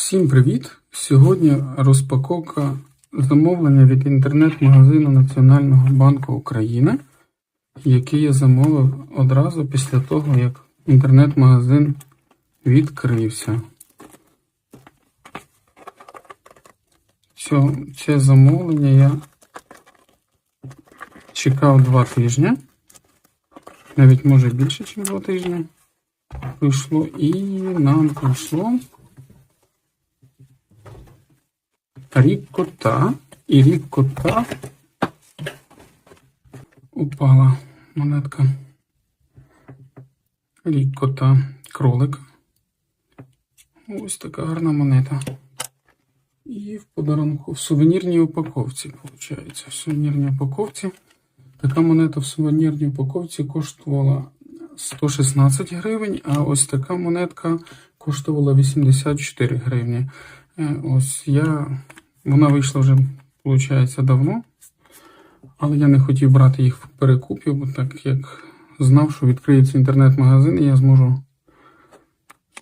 Всім привіт! Сьогодні розпаковка замовлення від інтернет-магазину Національного банку України, який я замовив одразу після того, як інтернет-магазин відкрився. Це замовлення я чекав два тижні, навіть може більше, ніж два тижні. Прийшло і нам прийшло. Рік кота. І рік кота упала монетка. Рік кота кролик. Ось така гарна монета. І в подарунку в сувенірній упаковці, виходить. В сувенірній упаковці. Така монета в сувенірній упаковці коштувала 116 гривень, а ось така монетка коштувала 84 гривні. Е, Ось я. Вона вийшла вже, виходить, давно. Але я не хотів брати їх в перекупі, бо так як знав, що відкриється інтернет-магазин, і я зможу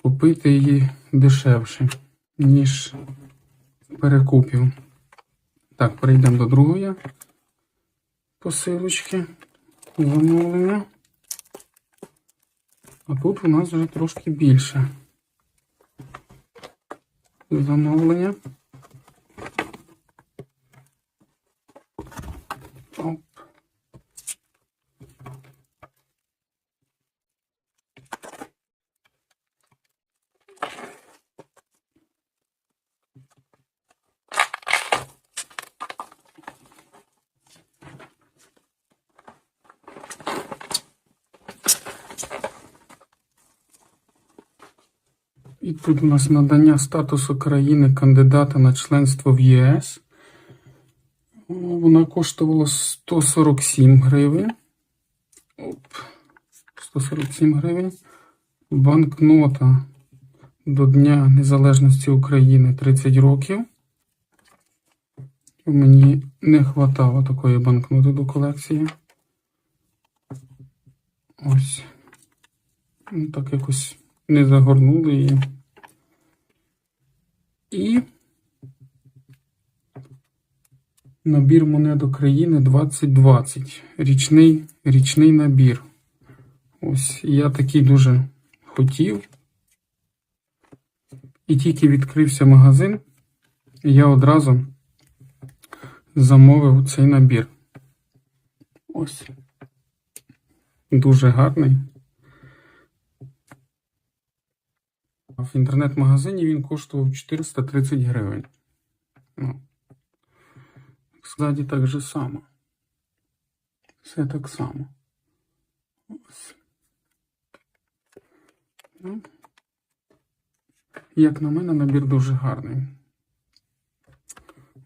купити її дешевше, ніж перекупів. Так, перейдемо до другої посилочки. Замовлення. А тут у нас вже трошки більше. Замовлення. Оп. І тут у нас надання статусу країни кандидата на членство в ЄС. Вона коштувала 147 гривень. Оп. 147 гривень. Банкнота до Дня Незалежності України 30 років. Мені не хватало такої банкноти до колекції. Ось. Ну, Так якось не загорнули її. І набір монет України 2020. Річний, річний набір. Ось я такий дуже хотів. І тільки відкрився магазин, я одразу замовив цей набір. Ось. Дуже гарний. В інтернет-магазині він коштував 430 гривень. Ззаді так же само. Все так само. Ось. Ну, як на мене, набір дуже гарний.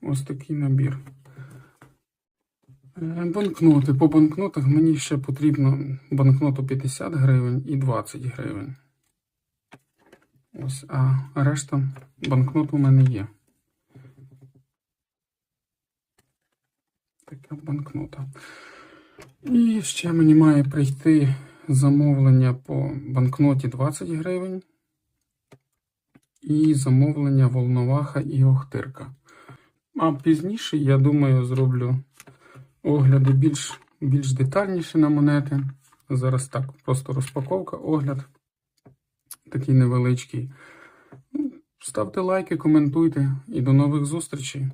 Ось такий набір. Е, Банкноти. По банкнотах мені ще потрібно банкноту 50 гривень і 20 гривень. Ось, а решта банкнот у мене є. Така банкнота. І ще мені має прийти замовлення по банкноті 20 гривень. І замовлення Волноваха і Охтирка. А пізніше, я думаю, зроблю огляди більш, більш детальніші на монети. Зараз так, просто розпаковка, огляд такий невеличкий. Ну, Ставте лайки, коментуйте і до нових зустрічей.